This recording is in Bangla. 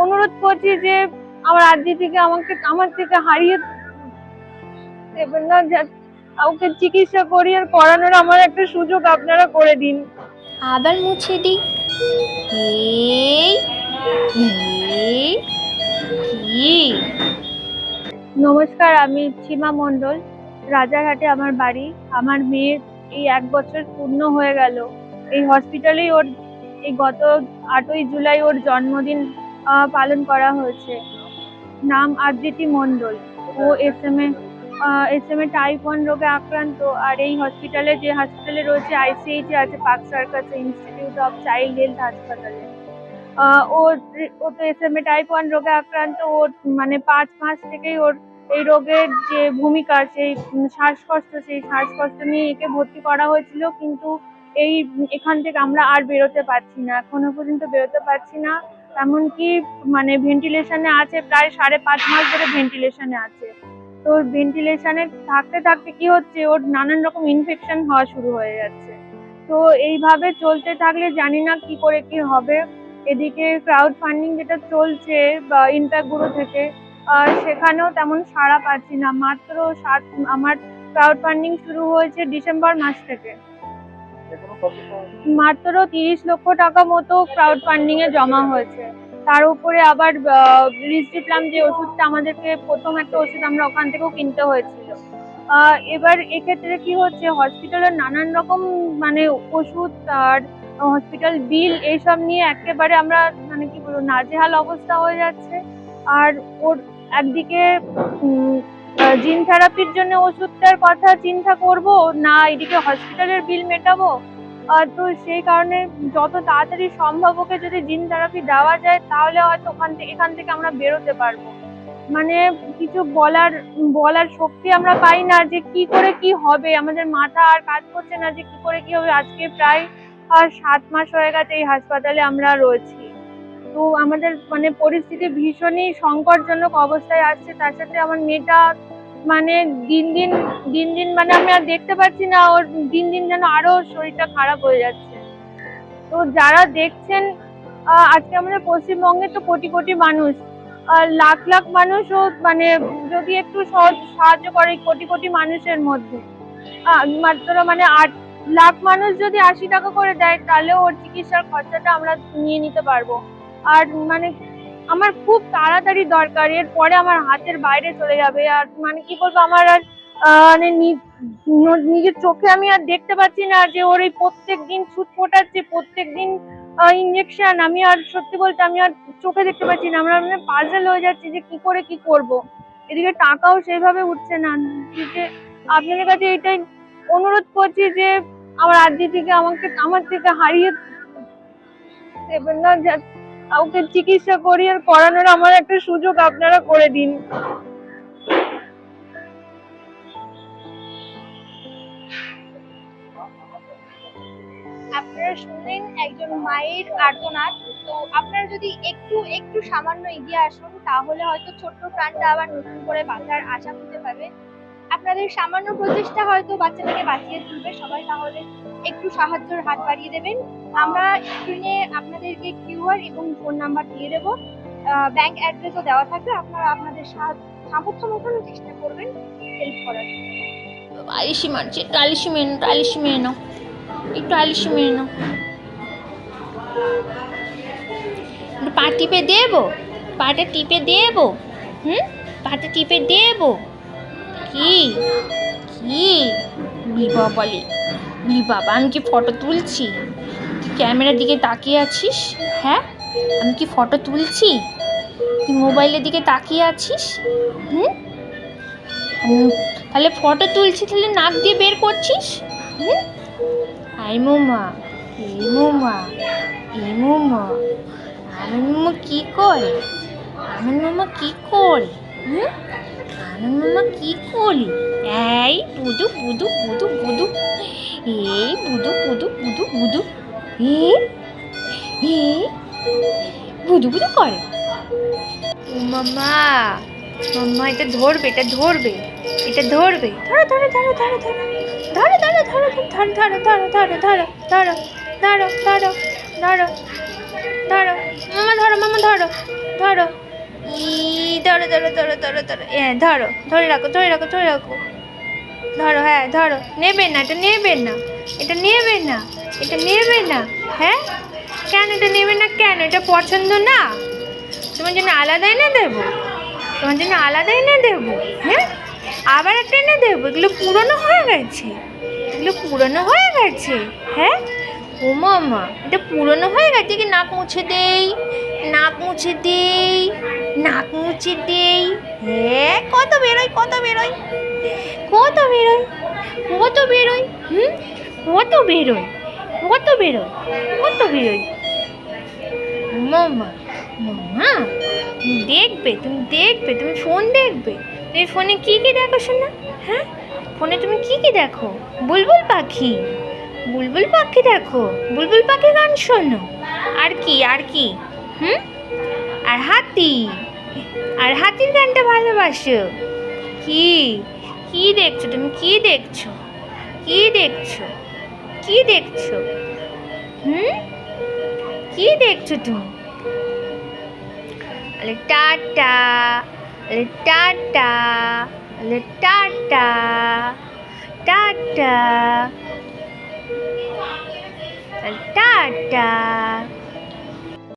অনুরোধ করছি যে আমার আদি থেকে আমাকে আমার থেকে হারিয়ে দেবেন না যা- কাউকে চিকিৎসা করি আর করানোর আমার একটা সুযোগ আপনারা করে দিন। আবার মুছে দিই। নমস্কার আমি সীমা মণ্ডল রাজারহাটে আমার বাড়ি। আমার মেয়ের এই এক বছর পূর্ণ হয়ে গেল। এই হসপিটালেই ওর এই গত আটই জুলাই ওর জন্মদিন পালন করা হয়েছে। নাম আদ্রিতি মণ্ডল। ও S M A S M A type one রোগে আক্রান্ত। আর এই হসপিটালে যে হসপিটালে রয়েছে আইসিএইচে আছে, পার্ক সার্কাসে ইনস্টিটিউট অফ চাইল্ড হেলথ হাসপাতালে ও তো S M A type one রোগে আক্রান্ত। ওর মানে পাঁচ মাস থেকেই ওর এই রোগের যে ভূমিকা, সেই শ্বাসকষ্ট সেই শ্বাসকষ্ট নিয়ে একে ভর্তি করা হয়েছিল। কিন্তু এই, এখান থেকে আমরা আর বেরোতে পারছি না। এখনও পর্যন্ত বেরোতে পারছি না। এমনকি মানে ভেন্টিলেশনে আছে প্রায় সাড়ে পাঁচ মাস ধরে ভেন্টিলেশনে আছে। তো ভেন্টিলেশনে থাকতে থাকতে কি হচ্ছে? ওর নানান রকম ইনফেকশন হওয়া শুরু হয়ে যাচ্ছে। তো এইভাবে চলতে থাকলে জানি না কি করে কি হবে। এদিকে ক্রাউড ফান্ডিং যেটা চলছে বা ইম্প্যাক্টগুলো থেকে সেখানেও তেমন সাড়া পাচ্ছি না। মাত্র সাত, আমার ক্রাউড ফান্ডিং শুরু হয়েছে ডিসেম্বর মাস থেকে। মাত্র তিরিশ লক্ষ টাকা মতো ক্রাউড ফান্ডিং এ জমা হয়েছে। তার উপরে আবার রিস্ট্রিপ্লাম যে ওষুধটা আমাদেরকে প্রথম একটা ওষুধ আমরা ওখান থেকেও কিনতে হয়েছিল। এবার এক্ষেত্রে কি হচ্ছে? হসপিটালের নানান রকম মানে ওষুধ আর হসপিটাল বিল এইসব নিয়ে একেবারে আমরা মানে কি বলব, নাজেহাল অবস্থা হয়ে যাচ্ছে। আর ওর একদিকে জিন থেরাপির জন্য ওষুধটার কথা চিন্তা করব, না, এদিকে হসপিটালের বিল মেটাবো। তো সেই কারণে যত তাড়াতাড়ি সম্ভব ওকে যদি জিন থেরাপি দেওয়া যায়, তাহলে হয়তো ওখান থেকে এখান থেকে আমরা বেরোতে পারব। মানে কিছু বলার বলার শক্তি আমরা পাই না যে কি করে কি হবে। আমাদের মাথা আর কাজ করছে না যে কি করে কি হবে। আজকে প্রায় সাত মাস হয়ে গেছে এই হাসপাতালে আমরা রয়েছি। তো আমাদের মানে পরিস্থিতি ভীষণই সংকটজনক অবস্থায় আসছে। তার সাথে আমার মেয়েটা মানে দিন দিন দিন দিন মানে আমি আর দেখতে পাচ্ছি না, ওর দিন দিন যেন আরও শরীরটা খারাপ হয়ে যাচ্ছে। তো যারা দেখছেন আজকে আমাদের পশ্চিমবঙ্গে তো কোটি কোটি মানুষ লাখ লাখ মানুষও মানে যদি একটু সাহায্য করে কোটি কোটি মানুষের মধ্যে মাত্র মানে আট লাখ মানুষ যদি আশি টাকা করে দেয়, তাহলে ওর চিকিৎসার খরচাটা আমরা নিয়ে নিতে পারব। আর মানে আমার খুব তাড়াতাড়ি দরকার, এরপরে আমার হাতের বাইরে চলে যাবে। আর মানে কি বলব, আমার আর মানে নিজের চোখে আমি আর দেখতে পাচ্ছি না যে ওর এই প্রত্যেক দিন ছুট ফোটাচ্ছে প্রত্যেক দিন ইঞ্জেকশন আমি আর সত্যি বলতে আমি আর চোখে দেখতে পাচ্ছি না। আমরা মানে পাজল হয়ে যাচ্ছি যে কি করে কি করব। এদিকে টাকাও সেইভাবে উঠছে না। যে আপনাদের কাছে এটাই অনুরোধ করছি যে আমার আদি থেকে আমাকে, আমার থেকে হারিয়ে দেবেন না কাউকে চিকিৎসা করি আর করানোর আমার একটা সুযোগ আপনারা করে দিন। আপনারা শুনলেন একজন মায়ের আর্তনাদ। তো আপনারা যদি একটু একটু সামান্য এগিয়ে আসুন, তাহলে হয়তো ছোট্ট প্রাণটা আবার নতুন করে বাঁচার আশা করতে পারবে আপনাদের সামান্য প্রচেষ্টা হয়তো বাচ্চাটাকে বাঁচিয়ে তুলবে। সবাই তাহলে একটু সাহায্যের হাত বাড়িয়ে দেবেন। আমরা স্ক্রিনে আপনাদেরকে কিউআর এবং ফোন নাম্বার দিয়ে দেবো। ব্যাংক অ্যাড্রেসও দেওয়া থাকবে। আপনারা আপনাদের সামর্থ্য মতন চেষ্টা করবেন হেল্প করার আলিশি মারছে। একটু মেয়ে নাও, একটু আলিশি মেয়ে নাও। একটু আলিশি পা টিপে দেবো? পাটা টিপে দেবো? হুম? পাটা টিপে দেবো? কি? কি? বাবা বলে। বলি বাবা, আমি কি ফটো তুলছি? তুই ক্যামেরার দিকে তাকিয়ে আছিস? হ্যাঁ? আমি কি ফটো তুলছি? তুই মোবাইলের দিকে তাকিয়ে আছিস? হুম? তাহলে ফটো তুলছি, তাহলে নাক দিয়ে বের করছিস? হুম? আই মোমা, এই মোমা, এই আমার মোমা কি করে? আমার মামা কি করে? হুম? আমার মামা কি করে এই বুদু বুদু বুদু বুদু এই বুদু বুদু বুদু বুদু এই বুদু বুদু করে ও মামা মাম্মা এটা ধরবে এটা ধরবে এটা ধরবে ধরো ধরো ধরো ধরো ধরো ধরো ধরো ধরো ধরো ধরো ধরো ধরো ধরো ধরো ধরো ধরো ধরো ধরো মামা ধরো মামা ধরো ধরো ই ধরো ধরো ধরো ধরো ধরো। হ্যাঁ ধরো, ধরে রাখো ধরে রাখো ধরে রাখো। ধরো হ্যাঁ ধরো। নেবে না, এটা নেবে না। এটা নেবে না, এটা নেবে না। হ্যাঁ? কেন এটা নেবে না? কেন? এটা পছন্দ না? তোমার জন্য আলাদা এনে দেবো? তোমার জন্য আলাদা এনে দেবো? হ্যাঁ? আবার একটা এনে দেবো? এগুলো পুরনো হয়ে গেছে। এগুলো পুরনো হয়ে গেছে। হ্যাঁ? ও মামা এটা পুরনো হয়ে গেছে কি না পৌঁছে দেই? নাক মুছে দেই, নাক মুছে দেই। হ্যাঁ কত বেরোয় কত বেরোয়? কত বেরোয়? কত বেরোয়? হুম? কত বেরোয়? কত বেরোয়? কত বেরোয়? মামা মামা দেখবে, তুমি দেখবে, তুমি ফোন দেখবে। তুমি ফোনে কি কি দেখো শোনা হ্যাঁ? ফোনে তুমি কি কি দেখো? বুলবুল পাখি। বুলবুল পাখি দেখো। বুলবুল পাখি গান শোনো। আর কি আর কি? হুম? আর হাতি? আর হাতির গানটা ভালোবাসো? কি? কি দেখছ তুমি? কি দেখছ? কি দেখছ? কি দেখছ? হুম? কি দেখছ তুমি? আলে টাটা আলে টাটা আলে টাটা টাটা। টাটা।